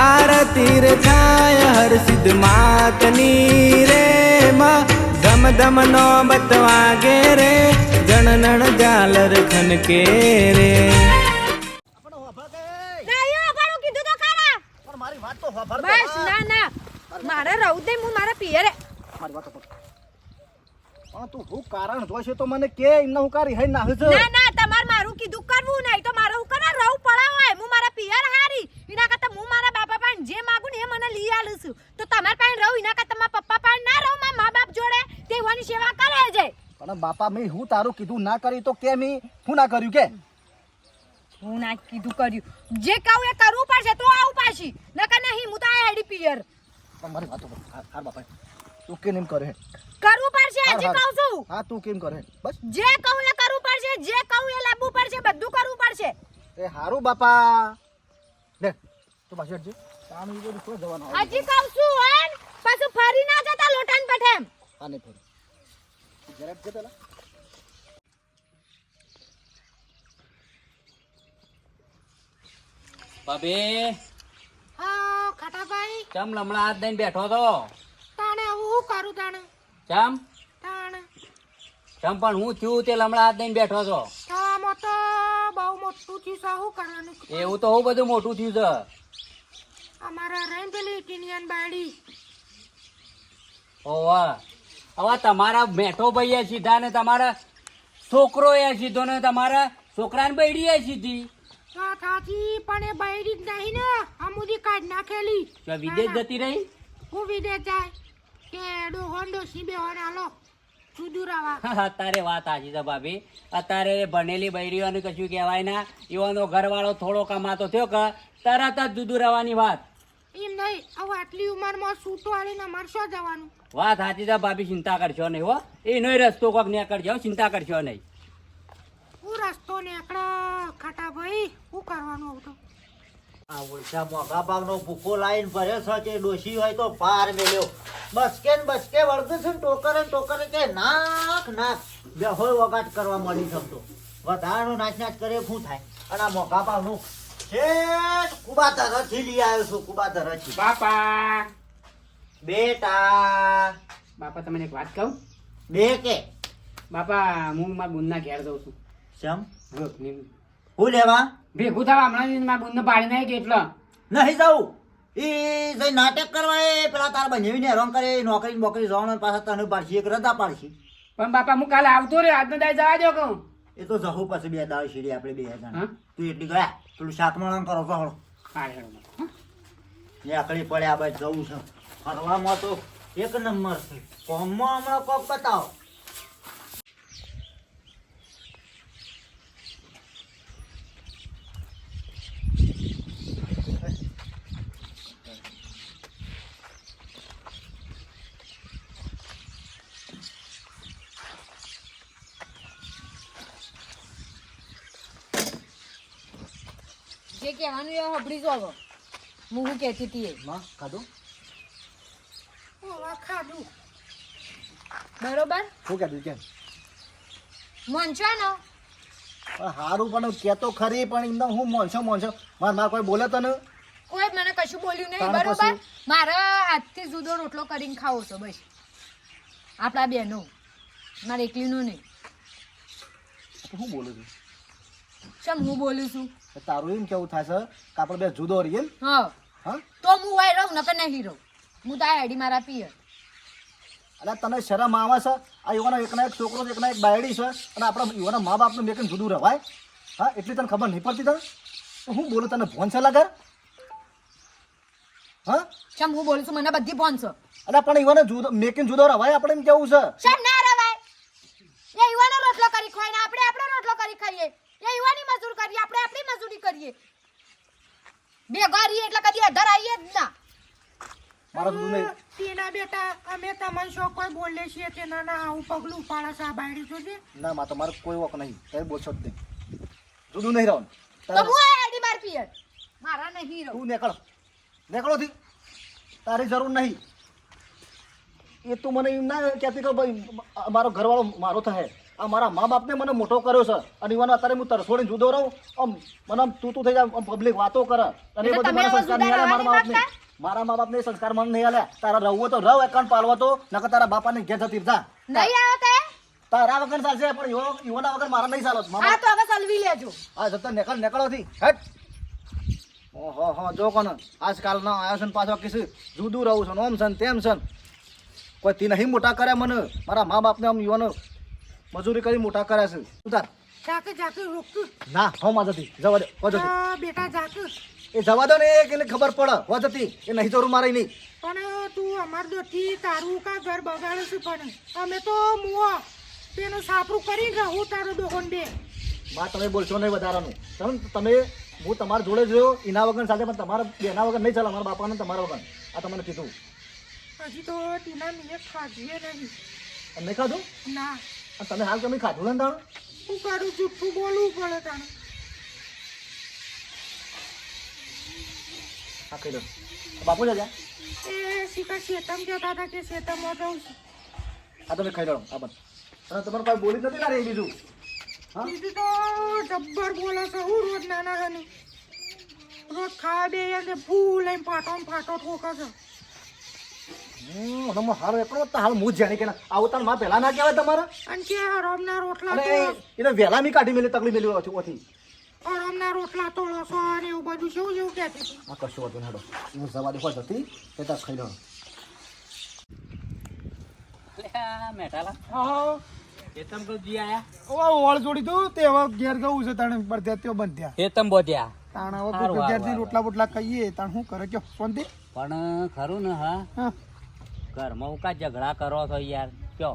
આરતી રે થાય હર સિદ્ધ માતની રે માં. ધમ ધમ નો બતવાગે રે જણનણ ઝાલર ખનકે રે પણ કે નાયો અગાડું કીધું તો ખરા. પણ મારી વાત તો બસ ના ના. મારે રહું દે હું મારા પિયરે. મારી વાત પણ તું હું કારણ જોશે તો મને કે એમને હું કારી હઈ ના હજો. ના ના તમારે મારું કીધું કરવું નહીં. તો મારે હું કરા રહું પડાવાય હું મારા પિયર હારી. એના કરતા હું મારા બાપા પાસે જે માગું ને એ મને લઈ આલું છું. તો તમાર પાસે રહું એના કરતા મારા પપ્પા પાસે ના રહું મારા મા બાપ જોડે તેવાની સેવા કરે છે. પણ બાપા મેં હું તારું કીધું ના કરી તો કે મેં? હું ના કર્યું કે? હું ના કીધું કર્યું. જે કહું એ કરવું પડશે. તો આવું પાછી. નકર નહીં હું તો આ હેડી પિયર. પણ મારી વાત તો હાર બાપા તું કેમ એમ કરે? કરવું પડશે હજી કહું છું. હા તું કેમ કરે? બસ. જે કહું એ કરવું પડશે જે કહું એ લાવવું પડશે બધું કરવું પડશે. એ હારું બાપા. લે તું પાછી હટજે. કામ ઈ બધું શું જવાનું? આવે? હજી કહું છું હે? પાછું ફરી ના જતા લોટાન પઠેમ હા નહીં ફરી. જરાક છે પેલા ભાભી. હા ખાટાભાઈ. કેમ લમણા હાથ દઈને બેઠો તો હું કરું તાણ? ચમ? તાણ. ચમ પણ હું થયું તે લમણા હાથ દઈને બેઠો છો. તો બહુ મોટું થયું છે શું કરવાનું? એવું તો હું બધું મોટું થયું છે. અમારા રેન પેલી ટીનિયન બાયડી. ઓવા હવે તમારા મેઠો ભાઈ સીધા ને તમારા છોકરો એ સીધો ને તમારા છોકરાને બૈડી એ સીધી. હા સાચી પણ એ બાયડી જ નહીં ને. અમુદી કાઢ નાખેલી. વિદેશ જતી રહી? હું વિદેશ જાય. કે ડોહો સીબે હોને હાલો. અત્યારે વાત સાચી છે ભાભી. અત્યારે ભણેલી બૈરીઓને કશું કહેવાય ના. એવાનો ઘરવાળો થોડો કમાતો થયો કે તરત જ જુદું રહેવાની વાત. એમ નહીં હવે આટલી ઉંમરમાં સૂતો આવીને અમારે શું જવાનું. વાત સાચી છે ભાભી ચિંતા કરશો નહીં હો. એ નહીં રસ્તો કોક ને કરજો ચિંતા કરશો નહીં. હું રસ્તો નીકળે ખાટા ભાઈ. શું કરવાનું આવતો આ ઓળખા મોઘા ભાવનો ભૂકો લાઈન ભર્યો છે કે ડોશી હોય તો પાર મેલ્યો. બસકે ને બસકે વળતું છે ને ટોકરે ટોકરે કે નાખ નાખ બેહોય વગાટ કરવા મળી શકતો વધારાનો નાચ નાચ કરે શું થાય? અને આ મોગા ભાવનું છેક કુબા તરફથી લઈ આવ્યો છું કુબા તરફથી બાપા. બેટા. બાપા તમને એક વાત કહું? બે કે? બાપા હું મારા બુનના ઘેર જઉં છું. શમ? હું લેવા? ભેગું થવા હમણાં મારા બુંદ પાડી નાખી કે એટલે. નહીં જવું એ જઈ નાટક કરવા એ પેલા તાર બંને હેરાન કરે નોકરી નોકરી બોકરી જવાનું પાછા તને પાડશી એક રજા પાડશી. પણ બાપા હું કાલે આવતો રે આજનો દાય જવા દો કહું. એ તો જવું પછી બે દાળ સીડી આપણે બે હજાર તું એટલી ગયા પેલું શાકમાળા કરો તો હળો? ને આકડી પડે આ બાજુ જવું છે. ફરવામાં તો એક નંબર છે. કોમમાં હમણાં કોક બતાવો. કહેવાનું એ હબડી જો હવે. હું શું કહેતી હતી એ? માં ખાધું? ખાધું. બરોબર? શું કહેતું કેમ? મનશો ને પણ હારું પણ કેતો ખરી પણ એકદમ હું મોનસો મોનસો માર માર કોઈ બોલે તને? કોઈ મને કશું બોલ્યું નહીં બરોબર? મારે આજથી જુદો રોટલો કરીને ખાવો છો બસ. આપણા બેનો મારે એકલીનું નહીં. હું બોલું છું? ચમ હું બોલું છું? તારું એમ કેવું છે કે આપણે બે જુદો રહીએ હા. હા? તો હું વાય રહું નકર નહીં રહું. હું તો આ હેડી મારા પિયર એટલે તને શરમ આવે છે? આ યુવાનો એકના એક છોકરો એકના એક બાયડી છે અને આપણા યુવાના મા બાપનું મેકન જુદું રવાય? હા એટલી તને ખબર નહીં પડતી તને? હું બોલું તને ફોન છે લગર હા? ચમ હું બોલું છું? મને બધી ફોન છે. એટલે પણ યુવાનો જુદો મેકિન જુદો રવાય? આપણે એમ કેવું છે? ચમ ના રવાય? એ યુવાનો રોટલો કરી ખવાય ને આપણે આપણો રોટલો કરી ખાઈએ. એ એવાની મજૂર કરીએ આપણે આપણી મજૂરી કરીએ. ભેગા રહીએ એટલે કદી અધર આવીએ જ ના. મારા જુદું નહીં તેના બેટા અમે તમને શો કોઈ બોલે છીએ તેના ના આવું પગલું ઉપાડે સા આ બાયડી જોજે ના માં તમારો કોઈ વક નહીં. તમે બોલશો જ નહીં. જુદું નહીં રહો તો હું આ હેડી માર પિયર મારા નહીં રહું. તું નીકળ. નીકળો થી. તારી જરૂર નહીં. એ તું મને એમ ના કહેતી કે ભાઈ મારો ઘરવાળો મારો થાય આ મારા મા બાપને મને મોટો કર્યો છે. અને ઈવન અત્યારે હું તરસોડીને જુદો રહું આમ મને આમ તું તું થઈ જાય પબ્લિક વાતો કરે. અને એ બધું મને સંસ્કાર નહીં મારા મા બાપને મારા મા બાપને સંસ્કાર મને નહીં આલ્યા તારા રહવું તો રહો એકાઉન્ટ પાલવો તો નકર તારા બાપાને ઘેર જતી જા. નહીં આવ્યો તે? તારા વગર ચાલશે પણ ઈવો- યુવાના વગર મારા નહીં ચાલો મારા આ તો હવે સલવી લેજો. હા જતા નીકળ નીકળોથી હટ. ઓહો હો જો કોણ. આજકાલ ના આવ્યો છે પાછો કિસ. જુદું રહું છે ઓમ છે તેમ છે કોઈ તી નહીં મોટા કર્યા મને. મારા મા બાપને આમ યુવાનો મજૂરી કરી મોટા કર્યા છે. ઉતાર. જાકે જાકે રોક. ના હો માજતી જવા દે હો બેટા જાકે. એ જવા દો ને એને ખબર પડે. હો એ નહીં જરૂર મારે નહીં. પણ તું અમાર દોથી તારું કા ઘર બગાડે છે પણ અમે તો મુઓ. તેનું સાપરું કરી હું તારો દોહન બે. બા તમે બોલશો નહીં વધારાનું. તમે તમે હું તમારા જોડે જોયો એના વગર સાથે પણ તમારા બેના વગર નહીં ચાલે મારા બાપાને તમારા વગર. આ તમને કીધું. હજી તો ટીના મેં ખાધીએ નહીં. નહીં ખાધું? ના. તમે હાલ તમે ખાધું ને તાણું? હું કાઢું જુઠ્ઠું બોલવું પડે તાણે. હા ખાઈ લો બાપુ જજા એ શીખા શેતમ કહેતા હતા કે શેતમમાં રહું છું. આ તમે ખાઈ લો આ બંધ. અને તમારે કોઈ બોલી નથી લારે બીજું? હા? બીજું તો જબ્બર બોલે છે હું રોજ નાના હની રોજ ખાવા બે ફૂલ લઈને ફાટો ને ફાટો ઠોકે છે. હમ, હું હારો એકલો તો હાલ હું જાણી કે આવું તારમાં પહેલા ના કહેવાય તમારે? અને કે રોટલા તો એને વહેલા મી કાઢી મેલી તકલીફ મેલી ઓછી ઓછી. હરામના રોટલા તોડો છો અને એવું બધું કેવું જેવું કહેતી આ કશું હતું હેડો હું જવા દેખો જતી. એ તાર ખાઈ લો. અલ્યા, હા. એ તમ આયા. હવે વાળ જોડી તું તે હવે ઘેર છે તાણે પડધ્યા ત્યો બંધ્યા. એ બોધ્યા. તાણ હવે હારું, કોઈ રોટલા બોટલા કહીએ તાણ શું કરે કયો પણ ખરું ને હા. હા. ઘરમાં હું કા ઝઘડા કરો છો યાર? કયો?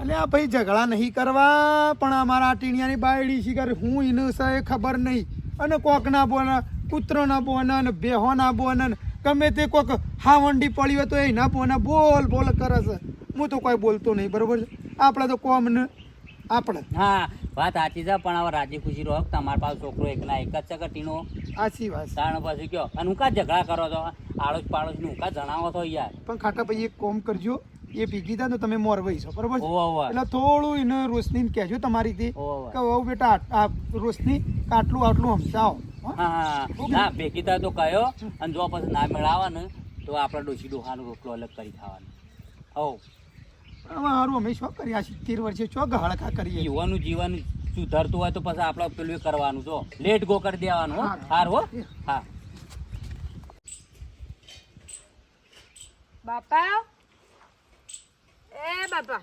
અને આ ભાઈ ઝઘડા નહીં કરવા પણ અમારા ટીણિયાની બાયડી શિકાર હું એને છે ખબર નહીં. અને કોક ના બોને કૂતરો ના બોને ને બેહો ના બોને ગમે તે કોક હાવંડી પડી હોય તો એ ના બોને બોલ બોલ કરે છે. હું તો કોઈ બોલતો નહીં બરોબર છે? આપણે તો કોમ ને આપણે. હા વાત સાચી છે પણ હવે રાજી ખુશી રહો. તમારા પાસે છોકરો એક ના એક જ છે કે ટીનો આછી વાત. તાણ પછી કયો? અને હું કા ઝઘડા કરો છો? આડોશ પાડોશનું કા જણાવો છો યાર? પણ ખાટા ભાઈ એક કોમ કરજો. એ ભેગી થાય તો તમે મોરવાઈ છો? બરોબર એટલે થોડું એને રોશની કહેજો તમારી થી કે વહુ બેટા આ- રોશની આટલું આટલું સમજાવો. હા? ભેગી થાય તો કયો અને જો પછી ના મેળાવે ને તો આપણે ડોસી ડોહાનો રોટલો અલગ કરી ખાવાનો. હો હવે હારું અમે શું કરીએ. આ સિત્તેર વર્ષે શું ગહળકા કરીએ. યુવાનું જીવન સુધરતું હોય તો પછી આપણે પેલું કરવાનું જો. લેટ ગો કરી દેવાનું હાર હો. હા. બાપા. એ બાપા.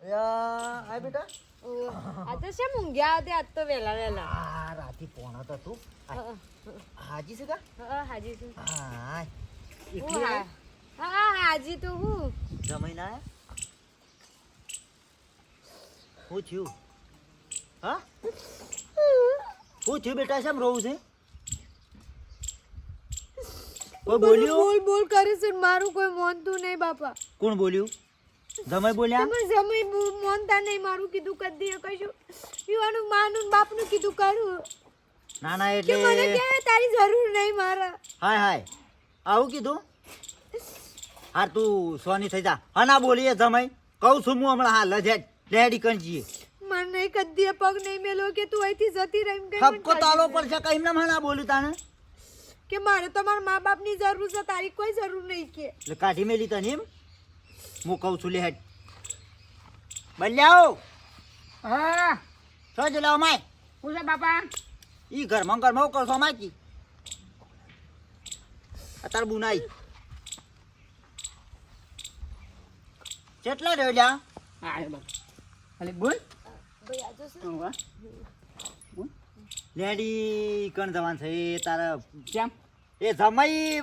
આ બેટા. આજે છે ઊંઘ્યા હતા આજ તો વેલા વહેલા. આ રાતે પોણા તો તું. હાજી છે કા? હા હાજી છું. હા હા. હા હાજી તો હું. જમાઈ ના હું થયું? હા? હું થયું બેટા શેમ રોવું છે? કોઈ બોલ્યું? બોલ બોલ કરે છે મારું કોઈ મોનતું નહીં બાપા. કોણ બોલ્યું? જમાઈ બોલ્યા? તમે બો- મોનતા નહીં મારું કીધું કદી કશું પીવાનું માનું બાપનું કીધું કરું. ના ના કે મને એટલે કે તારી જરૂર નહીં મારા. હાય હાય. આવું કીધું? હાર તું સોની થઈ જા. હા ના બોલીએ જમાઈ. કહું છું હું હમણાં હા જ. ડેડી કરી જઈએ મને કદી પગ નહીં મેલો કે તું અહીંથી જતી રહી કે પર છે કઈ ના મને બોલું તાને કે મારે તો મારા મા બાપની જરૂર છે તારી કોઈ જરૂર નહીં કે. એટલે કાઢી મેલી તને એમ? હું કહું છું લે હેડ. બલ્યાઓ! હા. છો જ લાવ માય. હું છે બાપા? ઈ ઘર ને ઘરમાં કરશો માકી અત્યારે બુનાઈ. કેટલા રહ્યો લ્યા? અલે બોલ. લેડી કણ જવાન છે? એ તારા કેમ? એ જમાઈ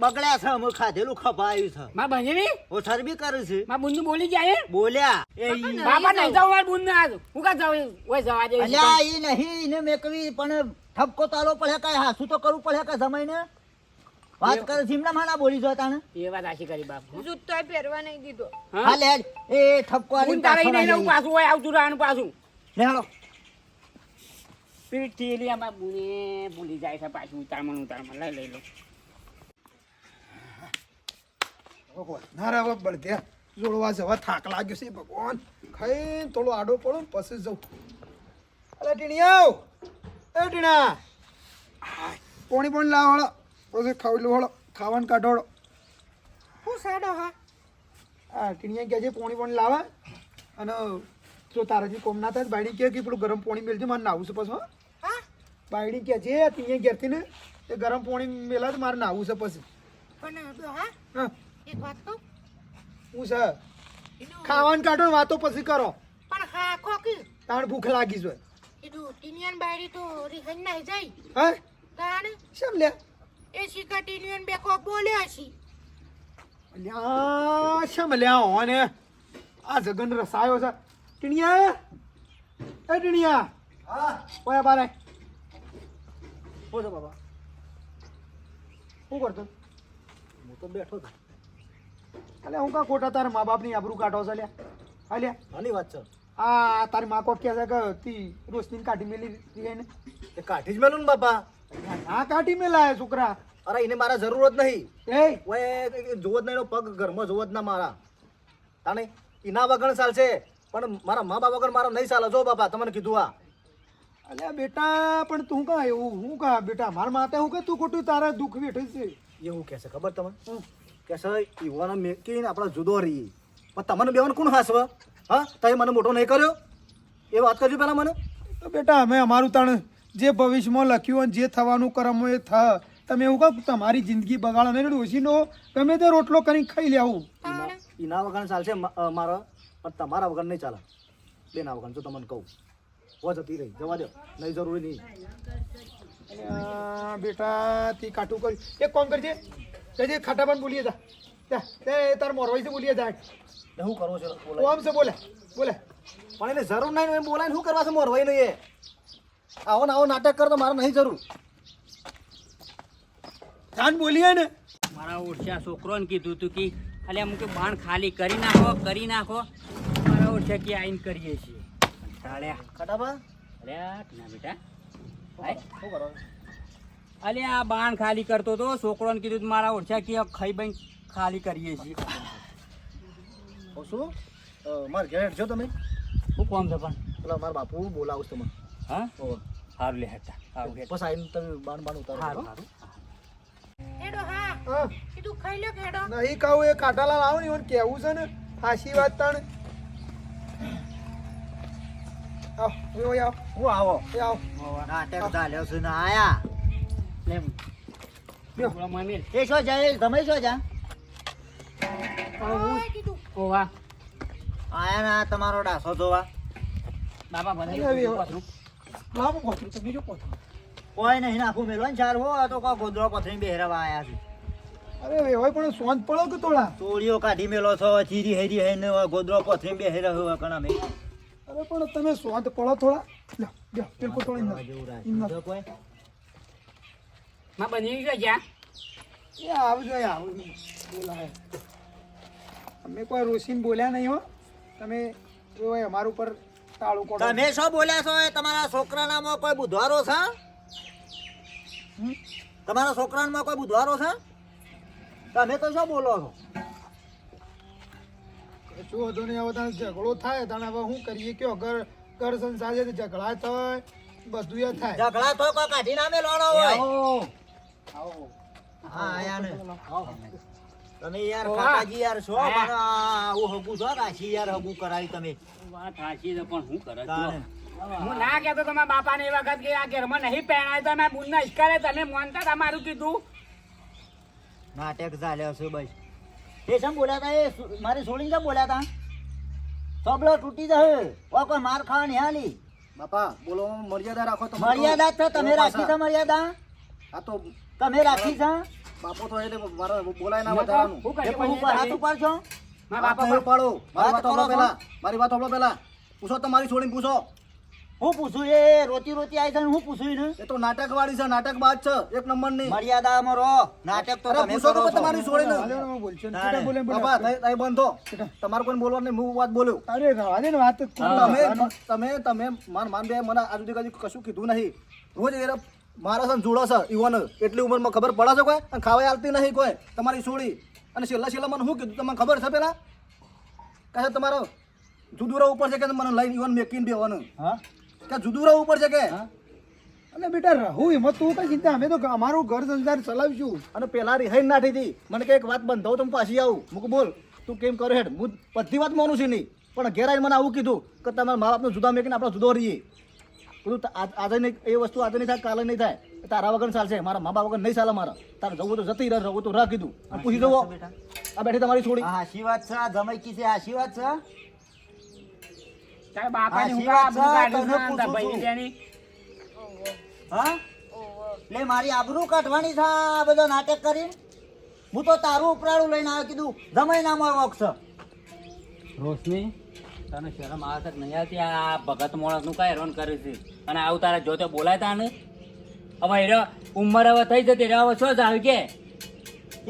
બગડ્યા છે અમે ખાધેલું ખપાયું છે. માં બનેવી? ઓ ચરબી કરું છું. માં બુંદુ બોલી જાય બોલ્યા. એ બાપા નહીં જાવ માર બુંદુ આજ. હું કા જાવ ઓય જવા દે અલ્યા એ નહીં ને મેકવી પણ ઠપકો તાલો પડે કાય હાસું તો કરવું પડે કાંઈ જમાઈને? વાત કરે સિમલા માના બોલી જોતા ને એ વાત આશી કરી બાપ. જૂતો પહેરવા નહીં દીધો. હા? લે એ ઠપકો આલી તારે નહીં લઉં પાછું હોય આવતું રહેવાનું પાછું. લે હાલો. પીઠ થયેલી આમાં બુને ભૂલી જાય છે પાછું ઉતારમાં ને ઉતારમાં લઈ લઈ. લો નારા ના રે જોડવા જવા થાક લાગ્યો છે ભગવાન. ખાઈ થોડો આડો પડો પછી જઉં. ટીણી આવ એ ટીણા. પોણી પોણી લાવ હળો પછી ખાવી લો હળો ખાવાનું કાઢો હળો. હું સાડો હા? આ ટીણિયા કહે છે પોણી પોણી લાવે. અને જો તારાથી કોમ ના થાય બાયડી કહે કે પેલું ગરમ પાણી મેળજે મારે નાવું છે પછી હો. હા? બાયડી કહે છે ટીણિયા ઘેરથી ને એ ગરમ પાણી મેલા તો મારે નાવું છે પછી. પણ હા? એક વાત કહું? હું છે? ખાવાનું કાઢો વાતો પછી કરો. પણ હા ખોકી તાણ ભૂખ લાગી છે. એનું ટીનિયન બાયડી તો રિહન ના જાય. હે? તાણ? શેમ લે? એ ને બે કોક બોલ્યા છે. લ્યા શેમ લ્યા હોને આ જગન રસાયો છે. ટીણિયા? એ ટીણિયા? હા? ઓય બારે. હો છો બાબા. શું કરતો? હું તો બેઠો હતો અલે હું કા ખોટા તારા મા બાપની આબરૂ કાઢો છે લ્યા? અલ્યા આની વાત છે. આ તારી મા કોક કહે છે કે તી રોશની કાઢી મેલી રહી ને એ કાઢી જ મેલું ને બાપા. આ કાઢી મેલાય છોકરા. અરે એને મારા જરૂર જ નહીં. એ? ઓય જોવો જ નહીં એનો પગ ઘરમાં જોવો જ ના મારા. તાને એના વગર ચાલશે. પણ મારા મા બાપ વગર મારા નહીં ચાલે. જો બાપા તમને કીધું આ. અલ્યા બેટા પણ તું કા એવું? હું કા? બેટા મારા માતા હું કે તું ખોટું? તારા દુઃખ વેઠે છે. એવું કહેશે ખબર તમને? હમ. કહેશે યુવાનો મેકીને આપણે જુદો રહીએ. પણ તમને બેવન કોણ હાસવ? હા? તમે મને મોટો નહીં કર્યો? એ વાત કરજો પહેલા મને. તો બેટા અમે અમારું તાણ જે ભવિષ્યમાં લખ્યું હોય જે થવાનું કરમ એ થ. તમે એવું કહો તમારી જિંદગી બગાડો. ને ડોશીનો ગમે તે રોટલો કરીને ખાઈ લેવું આવું. એના વગર ચાલશે મારો પણ તમારા વગર નહીં ચાલે. બેના વગર જો તમને કહું. હો જતી રહી. જવા દો. નહીં જરૂરી નહીં. બેટા તી કાઠું કર્યું. એક કોમ કરજે. જજે પણ બોલીએ જા. તાર મોરવાઈ છે બોલીએ જા. હું શું કરવું છે? બોલે. બોલે. પણ એને જરૂર નહીં બોલાય શું કરવા છે મોરવાઈ નહીં એ? આવો ને આવો નાટક કર તો મારે નહીં જરૂર. જાન બોલીએ ને. મારા ઓળખ્યા છોકરોને કીધું તું કે ખાલી હું કે બાણ ખાલી કરી નાખો કરી નાખો. મારા ઓળખ્યા કે આઈને કરીએ છીએ. કંટાળ્યા ખટાબા અલ્યા ના બેટા. શું કરો? અલ્યા આ બાણ ખાલી કરતો તો છોકરોને કીધું મારા ઓળખ્યા કે ખાઈ બઈ ખાલી કરીએ છીએ. શું મારે ઘેર હેઠજો તમે. હું કોમ છે પણ? પેલા મારા બાપુ બોલાવું છું તમને. હા? ઓહો. સારું લે હતા સારું. પસા આવીને તમે બાણ બાણ ઉતારો સારું હો. સારું કીધું ખાઈ લો ખેડો નહીં કહું એ કાટાલા લાવો ને એને કેવું છે ને? હાસી વાત તાણ. આવ આવ. હું આવો? આવ. નાટક ચાલ્યો છે ને આયા. લે. એ શું જાય? તમે શું જા? ઓવા. આયા ના તમારો ડાસો જોવા. બાપા. પાછું. લાવો કોથળી તો બીજું કોથળી. કોઈ નહીં નાખું મેલો ને ચાર હો આ તો કોઈ ગોદડો પથરી બેહરાવા આયા છે. અરે હોય પણ સોંત પડો કે તોડા? તોડીઓ કાઢી મેલો છો ચીરી હેરી હઈને ગોદડો પથરી બેહરા હોય કણા મેં અરે પણ તમે સોંત પડો થોડા. લ્યો લ્યો પેલું તોડી ના. જો કોઈ. માં બની ગયો જા એ આવજો એ આવજો બોલાય. અમે કોઈ રોશીન બોલ્યા નહીં હો. તમે એ હોય અમારા ઉપર તમે શું બોલ્યા છો એ તમારા છોકરાનામાં કોઈ બુધવારો છે? તમારા છોકરાનામાં કોઈ બુધવારો છે? તમે તો શું બોલો છો? શું હતો નહીં હવે તને ઝઘડો થાય તને હવે શું કરીએ? કયો ઘર ઘર સંસાર છે ઝઘડા થાય બધું એ થાય. ઝઘડા તો કોઈ કાઢી નામે મેલવાનો હોય. આવો. હા આયા ને. તમે યાર કાકાજી યાર છો. મને આવું હગું છો કાશી યાર હગું કરાવી તમે. વાત સાચી છે પણ હું કરે હું ના કહેતો તમારા બાપાને એ વખત કે આ ઘરમાં નહીં પહેણાય તો મેં બુનના ઇશ્કારે તમે માનતા હતા કીધું? નાટક ચાલ્યો છે બસ. એ શેમ બોલ્યા એ મારી છોડીને કેમ બોલ્યા સબલો તૂટી જશે. ઓ કોઈ માર ખાવા નહીં હાલી બાપા બોલો મર્યાદા રાખો તો. મર્યાદા જ છે તમે રાખી છે મર્યાદા? આ તો તમે રાખી છે? બાપો તો એટલે મારે બોલાય ના હું ઉપર હાથ ઉપાડશો? મારા વાત બાપા નહીં પાડો મારી વાત સાંભળો પહેલા. મારી વાત સાંભળો પહેલા. પૂછો તો મારી છોડીને પૂછો. હું પૂછું? એ રોતી રોતી આવી છે હું પૂછું ને એ તો નાટક વાળી છે નાટક બાદ છે. એક નંબરની મર્યાદામાં રહો નાટક તો તમે પૂછો તો તમારી છોડીને. હાલ્યો ને, બોલશો ને. બોલે બાબા તઈ બંધો. તમારે કોઈ બોલવા નહીં. હું વાત બોલ્યો. અરે રવા ને વાત તમે તમે તમે માન માન બે મને આજ સુધી કશું કીધું નહીં. રોજ એ મારા સાથે જોડો છે ઈવન એટલી ઉંમરમાં ખબર પડે છે કોઈ? અને ખાવા આવતી નહીં કોઈ. તમારી છોડી. અને છેલ્લા છેલ્લા મને શું કીધું તમને ખબર છે પેલા? કહે તમારો જુદુરા ઉપર છે કે મને લઈને ઈવન મેકીને બેવાનું હા? કે જુદુરા ઉપર છે કે? અને બેટા રહું એમાં તું કઈ ચિંતા અમે તો અમારું ઘર સંસાર ચલાવીશું. અને પેલા રિહાઈ નાઠી હતી. મને કે એક વાત બંધ તમે પાછી આવું. મૂક બોલ. તું કેમ કરો હેડ? હું બધી વાત માનું છું નહીં. પણ ઘેર આવીને મને આવું કીધું કે તમારા મા બાપનું જુદા મેકીને આપણે જુદો રહીએ. બધું આજે નહીં એ વસ્તુ આજે નહીં થાય કાલે નહીં થાય. તારા વગર ચાલશે. મારા મા બાપ વગર નહીં ચાલે મારા. તારે જવું તો જતી રહે જવું તો રાખ કીધું. અને પૂછી જવો. આ બેઠી તમારી છોડી. હા શી વાત છે? આ જમાઈ કી છે શી વાત છે? તારા બાપાની હું આબરૂ કાઢું છું, ભાઈ તેની. હા? લે મારી આબરૂ કાઢવાની છે આ બધો નાટક કરી હું તો તારું ઉપરાળું લઈને આવ્યો કીધું જમાઈ ના મારો છે રોશની? તને શરમ આવે છે નહીં આવતી. આ ભગત માણસનું કાંઈ હેરાન કરે છે. અને આવું તારા જોતે બોલાય તાને હવે હીરો ઉંમર હવે થઈ જતી હવે શું જ આવી કે?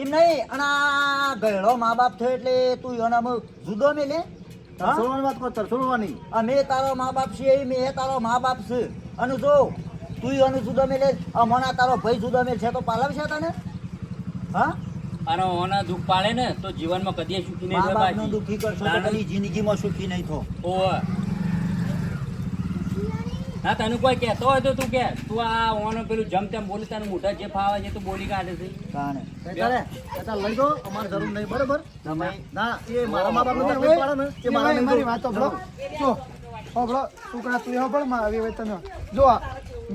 એમ નહીં અને આ ગયડો મા બાપ થયો એટલે તું એનો જુદો મેલે લે. તરસોડવાની વાત કરો તરસોડવાની અમે તારો મા બાપ છે મેં તારો મા બાપ છે. અને જો તું એનો જુદો મેલે મના તારો ભાઈ જુદો મેલ છે તો પાલવશે તને? હા? અને ઓના દુઃખ પાડે ને તો જીવનમાં કદી સુખી નહીં થાય બાપનો દુખી કરશો તો કદી જિંદગીમાં સુખી નહીં થો. ઓવે. હા તને કોઈ કહેતો હોય તો તું કે તું આ ઓનો પેલું જમ તેમ બોલી તને મોઢા જે ફાવે છે તું બોલી કાઢે છે. તાણે તારે તારે લઈ દો અમારે જરૂર નહીં બરોબર? ના એ મારા મા બાપને ઓય, તકલીફ ને એ મારા મારી. વાત તો જો સાંભળો, છોકરા તું હો પણ આવી હોય તમે જો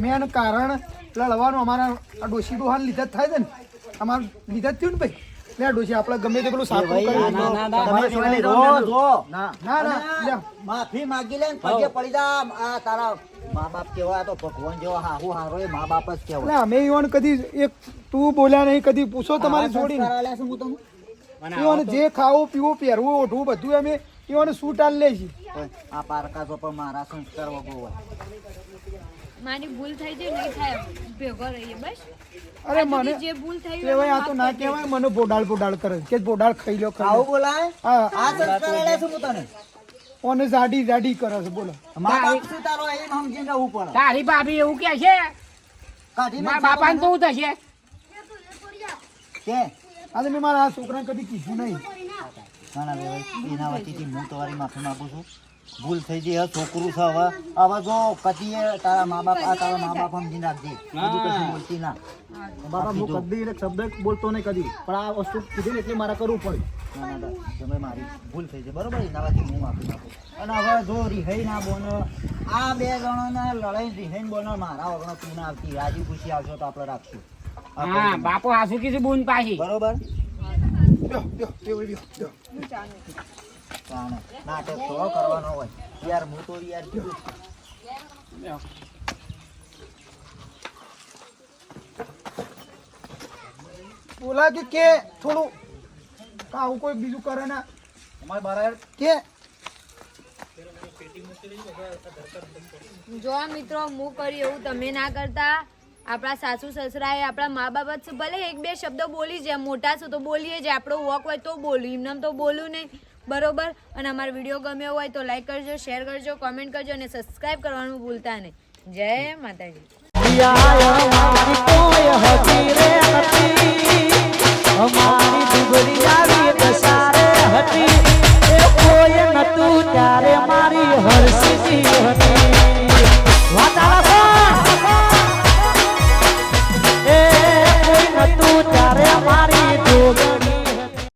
મેન કારણ લડવાનું અમારા આ ડોશી ડોહાને લીધે જ થાય છે ને. અમારું લીધા જ થયું ને ભાઈ? લે ડોશી આપણે ગમે તે પેલું ના, ના, ના, જો, ના ના માફી માંગી લે ને પગે પડી જા. આ તારા મા બાપ કેવા તો ભગવાન જેવો હાહુ હારો એ મા બાપ જ એટલે અમે ઈવન કદી એક તું બોલ્યા નહીં કદી પૂછો તમારી અને ઈવન જે ખાવું પીવું પહેરવું ઓઢવું બધું અમે ઈવન સૂટ આલ લે છે આ પારકા તો પણ મારા સંસ્કાર વગો હોય. મારી ભૂલ થઈ જાય નહીં થાય ભેગો રહીએ બસ અરે મને જે ભૂલ થઈ હોય કહેવાય આ તો ના કહેવાય મને બોડાળ બોડાળ કરે કે બોડાળ ખાઈ લો ખાઈ આવું બોલાય હા આ સંસ્કાર આલ્યા છે હું તને ઓને જાડી જાડી કરે છે બોલો શું તારો એમ સમજીને રહેવું પડે તારી ભાભી એવું કે છે મારા બાપાને તો શું થશે કે આજે મેં મારા છોકરાને કદી કીધું નહીં ના ના ભાઈ એના વતીથી હું તમારી માફી માંગુ છું ભૂલ થઈ ગઈ હવે છોકરું છે હવે. હવે જો કદી તારા મા બાપ આ તારા મા બાપ સમજી નાખજે. બીજું કશું બોલતી ના. બાપા હું કદી એક શબ્દ બોલતો નહીં કદી. પણ આ વસ્તુ કીધી એટલે મારે કરવું પડ્યું ના ના ના, તમે મારી ભૂલ થઈ છે બરોબર? એના વતી હું માફી નાખું અને હવે જો રિહાઈ ના બોનો આ બે જણોને લડાઈ રિહાઈ બોનો મારા વગણો તું ના આવતી. રાજી ખુશી આવશો તો આપણે રાખશું. આ હા બાપુ હાસુ કીધું બોન પાછી. બરોબર? નાટક તો કરવાનો હોય. યાર હું તો યાર કીધું બોલા કે કે થોડું આવું કોઈ બીજું કરે ના. અમારે બારા કે? જો મિત્રો હું કરી એવું તમે ના કરતા. આપણા સાસુ સસરા એ આપણા મા બાપ છે ભલે એક બે શબ્દો બોલી જાય મોટા છો તો બોલીએ જ આપણો વોક હોય તો બોલું એમને તો બોલું નહીં. બરોબર? અને અમારો વીડિયો ગમ્યો હોય તો લાઈક કરજો શેર કરજો કોમેન્ટ કરજો અને સબસ્ક્રાઈબ કરવાનું ભૂલતા નહીં. જય માતાજી. ત્યારે મારી હરસી હતી વાતાવરણ